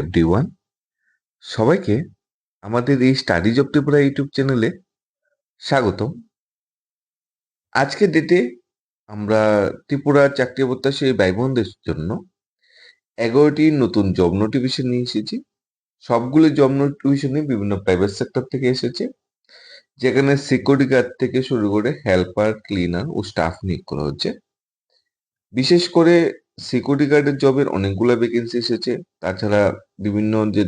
Every one সবাইকে আমাদের এই স্টাডিজ অব ত্রিপুরা ইউটিউব চ্যানেলে স্বাগতম। আজকে ডেটে আমরা ত্রিপুরা চাকরি প্রত্যাশী ভাই বোনদের জন্য এগারোটি নতুন জব নোটিফিকেশন নিয়ে এসেছি। সবগুলো জব নোটিফিকেশনই বিভিন্ন প্রাইভেট সেক্টর থেকে এসেছে, যেখানে সিকিউরিটি গার্ড থেকে শুরু করে হেল্পার ক্লিনার ও স্টাফ নিয়োগ করা হচ্ছে। বিশেষ করে সিকিউরিটি গার্ডের জবের অনেকগুলো ভ্যাকেন্সি এসেছে। তাছাড়া বিভিন্ন যে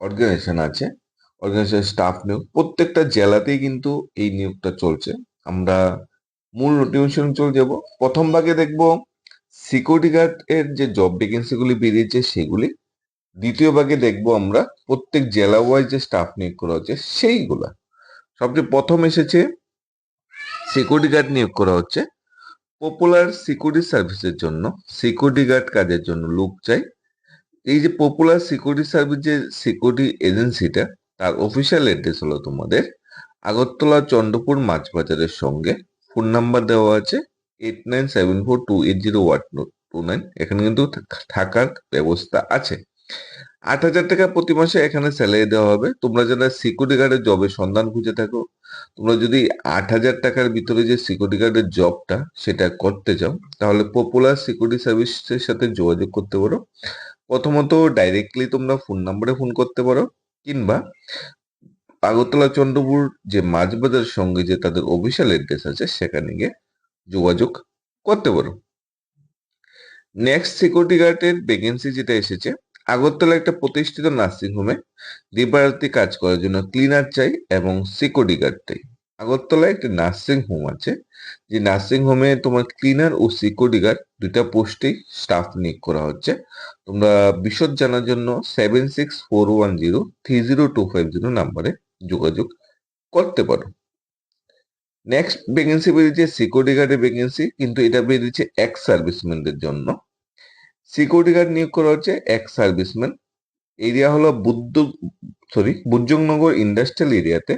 অর্গানাইজেশন আছে অর্গানাইজেশন স্টাফ নিয়োগ প্রত্যেকটা জেলাতেই কিন্তু এই নিয়োগটা চলছে। আমরা মূল নোটিফিকেশন চলে যাব। প্রথম ভাগে দেখব সিকিউরিটি গার্ড এর যে জব ভ্যাকেন্সিগুলি বেরিয়েছে সেগুলি। দ্বিতীয় ভাগে দেখব আমরা প্রত্যেক জেলা ওয়াইজ যে স্টাফ নিয়োগ করা হচ্ছে সেইগুলা। সবচেয়ে প্রথম এসেছে সিকিউরিটি গার্ড নিয়োগ করা হচ্ছে। পপুলার সিকিউরিটি সার্ভিসের জন্য সিকিউরিটি গার্ড কাজের জন্য লোক চাই। এই যে পপুলার সিকিউরিটি সার্ভিস যে সিকিউরিটি এজেন্সিটা তার অফিসিয়াল অ্যাড্রেস হলো তোমাদের আগরতলা চন্দ্রপুর মাছ বাজারের সঙ্গে। ফোন নাম্বার দেওয়া আছে eight nine seven four two eight zero one two nine এখানে কিন্তু থাক- থাকার ব্যবস্থা আছে। আট হাজার টাকা প্রতি মাসে এখানে স্যালারি দেওয়া হবে। তোমরা যারা সিকিউরিটি গার্ডের জবের সন্ধান খুঁজে থাকো, তোমরা যদি আট হাজার টাকার ভিতরে যে সিকিউরিটি গার্ডের জবটা সেটা করতে চাও, তাহলে পপুলার সিকিউরিটি সার্ভিসের সাথে যোগাযোগ করতে পারো। প্রথমত ডাইরেক্টলি তোমরা ফোন নাম্বারে ফোন করতে পারো, কিংবা আগরতলা চন্দ্রপুর যে মাছ বাজারের সঙ্গে যে তাদের অফিসিয়াল অ্যাড্রেস আছে, সেখানে গিয়ে যোগাযোগ করতে পারো। নেক্সট সিকিউরিটি গার্ডের ভ্যাকেন্সি যেটা এসেছে আগরতলা একটা প্রতিষ্ঠিত নার্সিং হোমে দিবারাত্রি কাজ করার জন্য ক্লিনার চাই এবং সিকিউরিটি গার্ড চাই। আগরতলায় একটি নার্সিং হোম আছে। যে নার্সিং হোমে তোমার ক্লিনার ও সিকিউরিটি গার্ড দুইটা পোস্টেই স্টাফ নিয়োগ করা হচ্ছে। তোমরা বিশদ জানার জন্য seven six four one zero three zero two five zero নাম্বারে যোগাযোগ করতে পারো। নেক্সট ভ্যাকেন্সি বেরিয়েছে সিকিউরিটি গার্ডের ভ্যাকেন্সি কিন্তু এটা বেরিয়েছে এক্স সার্ভিসম্যানদের জন্য। সিকিউরিটি গার্ড নিয়োগ করা হচ্ছে এক্স সার্ভিসম্যান এরিয়া হলো বুদ্ধ সরি বুজংনগর ইন্ডাস্ট্রিয়াল এরিয়াতে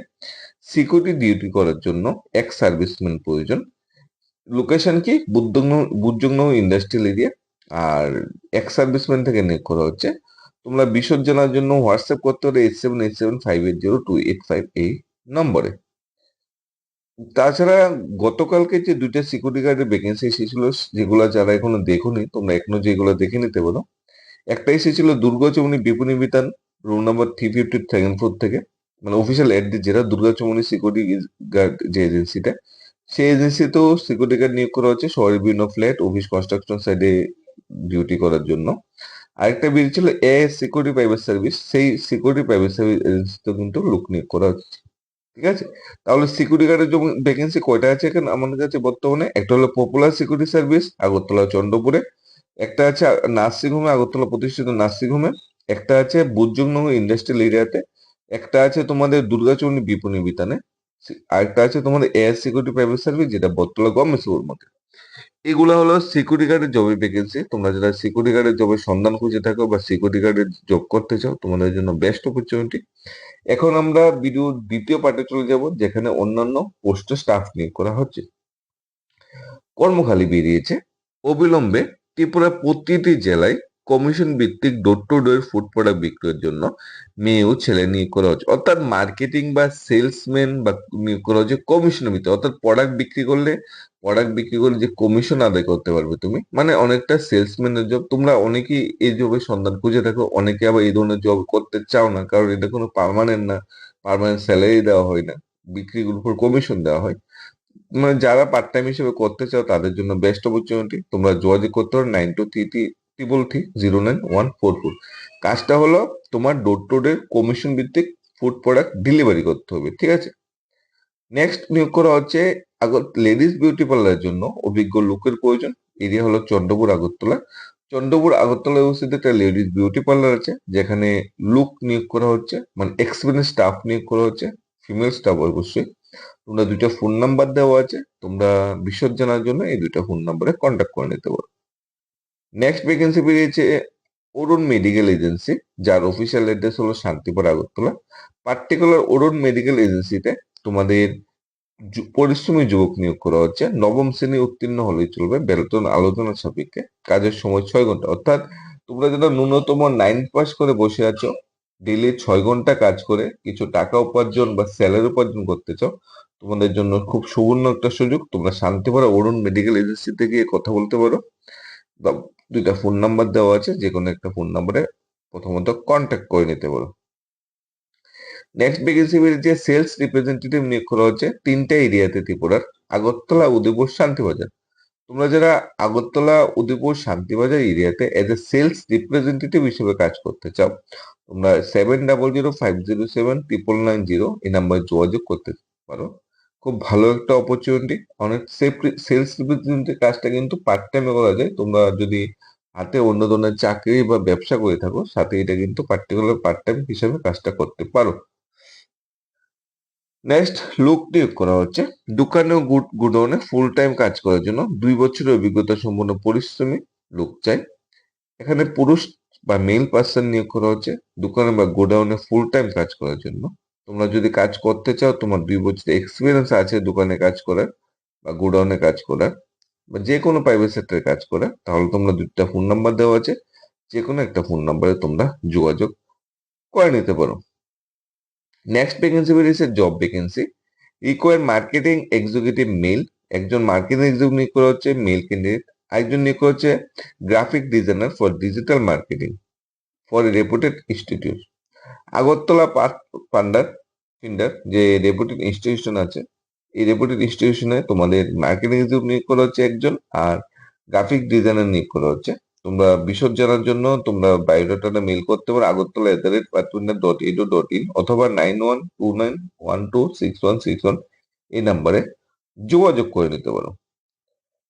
সিকিউরিটি ডিউটি করার জন্য এক্স সার্ভিসম্যান প্রয়োজন। লোকেশন কি? বুজংনগর ইন্ডাস্ট্রিয়াল এরিয়া আর এক্স সার্ভিসম্যান থেকে নিয়োগ করা হচ্ছে। তোমরা বিশদ জানার জন্য হোয়াটসঅ্যাপ করতে পারো eight seven eight seven five eight zero two eight five এই নম্বরে। তাছাড়া গতকালকে যে দুইটা সিকিউরিটি গার্ডের ভ্যাকেন্সি এসেছিল, যেগুলো যারা এখনও দেখোনি, তোমরা এখনও যেগুলো দেখে নিতে পারো। একটা এসেছিল দুর্গাচমনি বিপণী বিতান room number three fifty second floor থেকে। মানে অফিসিয়াল অ্যাড্রেস যেটা দুর্গাচমনি সিকিউরিটি গার্ড যে এজেন্সিটা সেই এজেন্সিতেও সিকিউরিটি গার্ড নিয়োগ করা হচ্ছে শহরের বিভিন্ন ফ্ল্যাট অফিস কনস্ট্রাকশন সাইডে ডিউটি করার জন্য। আরেকটা বেরিয়েছিল এ সিকিউরিটি প্রাইভেট সার্ভিস সেই সিকিউরিটি প্রাইভেট সার্ভিস এজেন্সিতেও কিন্তু লোক নিয়োগ করা হচ্ছে। ঠিক আছে? তাহলে সিকিউরিটি গার্ডের জন্য ভ্যাকেন্সি কয়টা আছে এখানে? আমাদের কাছে বর্তমানে। একটা হলো পপুলার সিকিউরিটি সার্ভিস আগরতলা, চন্দ্রপুরে। একটা আছে নার্সিং হোমে আগরতলা প্রতিষ্ঠিত নার্সিং হোমে একটা আছে বুজুংনগর ইন্ডাস্ট্রিয়াল এরিয়াতে একটা আছে তোমাদের দুর্গাচরণী বিপণী বিতানে। আরেকটা আছে তোমাদের এয়ার সিকিউরিটি প্রাইভেট সার্ভিস যেটা বর্তলা গভর্নমেন্ট সুপার মার্কেট এগুলো হলো সিকিউরিটি গার্ডের জবের ভ্যাকেন্সি তোমরা যারা সিকিউরিটি গার্ডের জবের সন্ধান খুঁজে থাকো বা সিকিউরিটি গার্ডের জব করতে চাও, তোমাদের জন্য বেস্ট অপরচুনিটি এখন আমরা ভিডিওর দ্বিতীয় পার্টে চলে যাব, যেখানে অন্যান্য পোস্ট স্টাফ নিয়োগ করা হচ্ছে। কর্মখালি বেরিয়েছে। অবিলম্বে ত্রিপুরা প্রতিটি জেলায় কমিশন ভিত্তিক door to door food product বিক্রয়ের জন্য মেয়ে ও ছেলে নিয়োগ করা হচ্ছে। অর্থাৎ মার্কেটিং বা সেলসম্যান বা নিয়োগ করা হচ্ছে কমিশনের ভিত্তি অর্থাৎ প্রোডাক্ট বিক্রি করলে প্রোডাক্ট বিক্রি করে যে কমিশন আদায় করতে পারবে তুমি? মানে অনেকটা সেলসম্যানের জব তোমরা অনেকেই এই জবের সন্ধান খুঁজে থাকো অনেকে আবার এই ধরনের জব করতে চাও না, কারণ এটা কোনো পার্মানেন্ট না পার্মানেন্ট স্যালারি দেওয়া হয় না। বিক্রির উপর কমিশন দেওয়া হয়। মানে যারা পার্ট টাইম হিসেবে করতে চাও, তাদের জন্য বেস্ট অপরচুনিটি তোমরা যোগাযোগ করতে পারো nine two three triple three zero nine one four four কাজটা হলো তোমার ডোর টু ডোর কমিশন ভিত্তিক ফুড প্রোডাক্ট ডেলিভারি করতে হবে, ঠিক আছে? নেক্সট নিয়োগ করা হচ্ছে লেডিস বিউটি পার্লারের জন্য অভিজ্ঞ লোকের প্রয়োজন। এরিয়া হলো চন্দ্রপুর আগরতলা। চন্দ্রপুর আগরতলা অবস্থিত একটা লেডিস বিউটি পার্লার আছে, যেখানে লুক নিয়োগ করা হচ্ছে মানে এক্সপিরিয়েন্স স্টাফ নিয়োগ করা হচ্ছে ফিমেল স্টাফ অবশ্যই। তোমরা দুইটা ফোন নাম্বার দেওয়া আছে, তোমরা বিশদ জানার জন্য এই দুইটা ফোন নাম্বারে কন্ট্যাক্ট করে নিতে পারো। নেক্সট ভ্যাকেন্সি বেরিয়েছে অরুণ মেডিকেল এজেন্সি যার অফিসিয়াল অ্যাড্রেস হলো শান্তিপুর আগরতলা। পার্টিকুলার অরুণ মেডিকেল এজেন্সিতে তোমাদের পরিশ্রমী যুবক নিয়োগ করা হচ্ছে। নবম শ্রেণি উত্তীর্ণ হলেই চলবে বেতন আলোচনা সাপেক্ষে। কাজের সময় ছয় ঘণ্টা। অর্থাৎ তোমরা যেটা ন্যূনতম নাইন পাস করে বসে আছো ডেলি ছয় ঘণ্টা কাজ করে কিছু টাকা উপার্জন বা স্যালারি উপার্জন করতে চাও, তোমাদের জন্য খুব সুবর্ণ একটা সুযোগ। তোমরা শান্তিপাড়া অরুণ মেডিকেল এজেন্সিতে গিয়ে কথা বলতে পারো। দুইটা ফোন নাম্বার দেওয়া আছে যে কোনো একটা ফোন নাম্বারে প্রথমত কন্ট্যাক্ট করে নিতে পারো। নেক্সট ভ্যাকেন্সি যে সেলস রিপ্রেজেন্টেটিভ নিয়োগ করা হচ্ছে, তিনটা এরিয়াতে ত্রিপুরার, আগরতলা, উদয়পুর, শান্তিবাজার। তোমরা যারা আগরতলা, উদয়পুর, শান্তিবাজার এরিয়াতে এজ এ সেলস রিপ্রেজেন্টেটিভ হিসেবে কাজ করতে চাও, তোমরা seven double zero five zero seven triple nine zero এই নাম্বারে যোগাযোগ করতে পারো। খুব ভালো একটা অপরচুনিটি অনেক সেলস রিপ্রেজেন্টেটিভ কাজটা কিন্তু পার্ট টাইমে করা যায়। তোমরা যদি হাতে অন্য ধরনের চাকরি বা ব্যবসা করে থাকো, সাথে এটা কিন্তু পার্টিকুলার পার্ট টাইম হিসেবে কাজটা করতে পারো। নেক্সট লুক নিয়োগ করা হচ্ছে। দোকানে ও গুডাউনে ফুল টাইম কাজ করার জন্য দুই বছরের অভিজ্ঞতা সম্পন্ন পরিশ্রমী লোক চাই। এখানে পুরুষ বা মেল পার্সন নিয়োগ করা হচ্ছে দোকানে বা গোডাউনে ফুল টাইম কাজ করার জন্য। তোমরা যদি কাজ করতে চাও, তোমার দুই বছর এক্সপিরিয়েন্স আছে দোকানে কাজ করার বা গোডাউনে কাজ করার বা যে কোনো প্রাইভেট সেক্টরে কাজ করার, তাহলে তোমরা দুটা ফোন নাম্বার দেওয়া আছে। যে কোনো একটা ফোন নাম্বারে তোমরা যোগাযোগ করে নিতে পারো। নেক্সট ভ্যাকেন্সি বেরিয়েছে job vacancy require marketing executive male একজন মার্কেটিং এক্সিকিউটিভ নিয়োগ করা হচ্ছে মেল ক্যান্ডিডেট আরেকজন নিয়োগ করা হচ্ছে graphic designer for digital marketing for a reputed institute Agartala pathfinder যে রেপুটেড ইনস্টিটিউশন আছে, এই রেপুটেড ইনস্টিটিউশনে তোমাদের মার্কেটিং এক্সিকিউটিভ নিয়োগ করা হচ্ছে একজন, আর গ্রাফিক ডিজাইনার নিয়োগ করা হচ্ছে। তোমরা বিশদ জানার জন্য তোমরা বায়োডাটাটা মেল করতে পারো, আগরতলা এট দ্য রেট পাতুন্ডা ডট ইডু ডট ইন অথবা nine one two nine one two six one six one এই নাম্বারে যোগাযোগ করে নিতে পারো।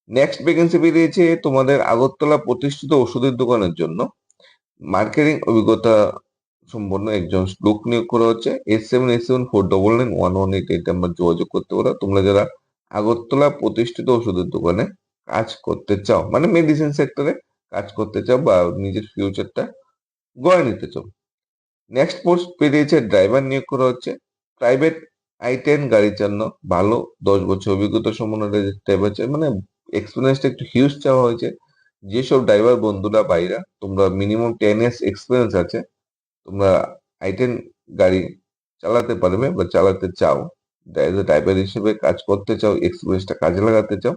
নেক্সট ভ্যাকেন্সি বেরিয়েছে তোমাদের আগরতলা প্রতিষ্ঠিত ওষুধের দোকানের জন্য। মার্কেটিং অভিজ্ঞতা সম্পন্ন একজন লোক নিয়োগ করা হচ্ছে। S seven S seven four double nine one one eight eight number যোগাযোগ করতে পারো। তোমরা যারা আগরতলা প্রতিষ্ঠিত ওষুধের দোকানে কাজ করতে চাও মানে মেডিসিন সেক্টরে কাজ করতে চাও বা নিজের ফিউচারটা গড়ে নিতে চাও। নেক্সট পোস্ট পেরিয়েছে ড্রাইভার নিয়োগ করা হচ্ছে। প্রাইভেট আই টেন গাড়ি চালানো, ভালো, দশ বছর অভিজ্ঞতা সম্পন্ন ড্রাইভার চাই। মানে এক্সপিরিয়েন্সটা একটু হিউজ চাওয়া হয়েছে। যেসব ড্রাইভার বন্ধুরা বাইরা তোমরা মিনিমাম টেন ইয়ার্স এক্সপিরিয়েন্স আছে, তোমরা আই টেন গাড়ি চালাতে পারবে বা চালাতে চাও। ড্রাইভার হিসেবে কাজ করতে চাও এক্সপিরিয়েন্সটা কাজে লাগাতে চাও।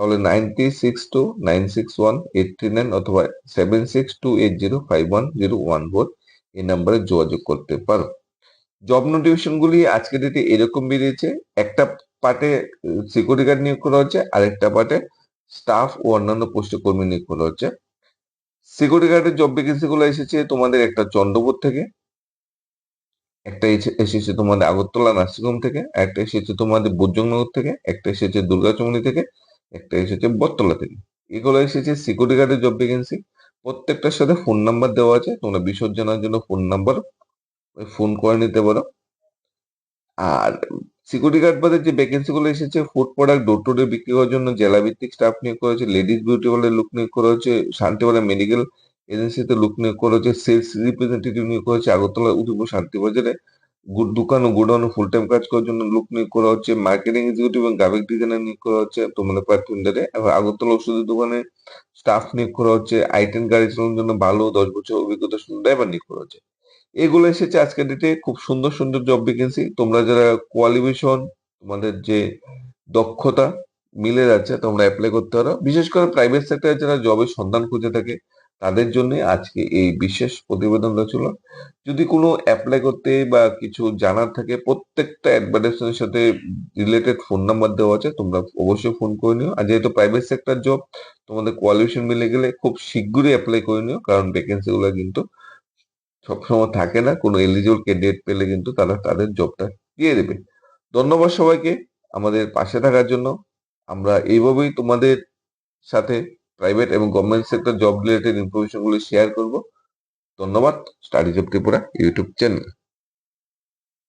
তাহলে ninety six two nine six one eight three nine অথবা seven eight zero five one zero one four এই নাম্বারে যোগাযোগ করতে পারো। জব নোটিফিকেশনগুলি আজকে ডেটে এরকম বেরিয়েছে, একটা পার্টে সিকিউরিটি গার্ড নিয়োগ করা হচ্ছে, আরেকটা পার্টে স্টাফ ও অন্যান্য পোস্টে কর্মী নিয়োগ করা হচ্ছে। সিকিউরিটি গার্ডের জব ভ্যাকেন্সিগুলো এসেছে তোমাদের একটা চন্দ্রপুর থেকে, একটা এসেছে তোমাদের আগরতলা নার্সিংহোম থেকে, একটা এসেছে তোমাদের বুজংনগর থেকে, একটা এসেছে দুর্গাচমনি থেকে একটা এসেছে বটতলা থেকে। এগুলো এসেছে সিকিউরিটি গার্ডের জব ভ্যাকেন্সি প্রত্যেকটার সাথে ফোন নাম্বার দেওয়া আছে। তোমরা বিশদ জানার জন্য ফোন নাম্বার ফোন করে নিতে পারো। আর সিকিউরিটি গার্ড বাদে যে ভ্যাকেন্সি গুলো এসেছে food product door to door বিক্রি করার জন্য জেলা ভিত্তিক স্টাফ নিয়োগ করা হয়েছে লেডিস বিউটি পার্লার লুক নিয়োগ করা হয়েছে শান্তিবাজার মেডিকেল এজেন্সিতে লুক নিয়োগ করা হয়েছে সেলস রিপ্রেজেন্টেটিভ নিয়োগ করা হচ্ছে আগরতলা উদয়পুর শান্তিবাজারে দোকান ও গোডাউনে ফুল টাইম কাজ করার জন্য লোক নিয়োগ করা হচ্ছে মার্কেটিং এক্সিকিউটিভ এবং গ্রাফিক ডিজাইনার নিয়োগ করা হচ্ছে তোমাদের প্ল্যাটফর্মে এবার আগরতলা ওষুধের দোকানে স্টাফ নিয়োগ করা হচ্ছে আইটেন গাড়ি চালানোর জন্য ভালো, দশ বছর অভিজ্ঞতা ড্রাইভার নিয়োগ করা হচ্ছে। এগুলো এসেছে আজকের ডেটে খুব সুন্দর সুন্দর জব ভ্যাকেন্সি তোমরা যারা কোয়ালিফিকেশন তোমাদের যে দক্ষতা মিলে যাচ্ছে, তোমরা অ্যাপ্লাই করতে পারো। বিশেষ করে প্রাইভেট সেক্টরে যারা জবের সন্ধান খুঁজে থাকে তাদের জন্য আজকে এই বিশেষ প্রতিবেদনটা ছিল। যদি কোনো অ্যাপ্লাই করতে বা কিছু জানার থাকে, প্রত্যেকটা অ্যাডভার্টাইজমেন্টের সাথে রিলেটেড ফোন নাম্বার দেওয়া আছে, তোমরা অবশ্যই ফোন করে নিও। আর যেহেতু প্রাইভেট সেক্টর জব তোমাদের কোয়ালিফিকেশন মিলে গেলে খুব শীঘ্রই অ্যাপ্লাই করে নিও, কারণ ভ্যাকেন্সিগুলো কিন্তু সবসময় থাকে না। কোনো এলিজিবল ক্যান্ডিডেট পেলে কিন্তু তারা তাদের জবটা দিয়ে দেবে। ধন্যবাদ সবাইকে। আমাদের পাশে থাকার জন্য আমরা এইভাবেই তোমাদের সাথে প্রাইভেট এবং গভর্নমেন্ট সেক্টর জব রিলেটেড ইনফরমেশনগুলো শেয়ার করব। ধন্যবাদ। Studies of Tripura YouTube channel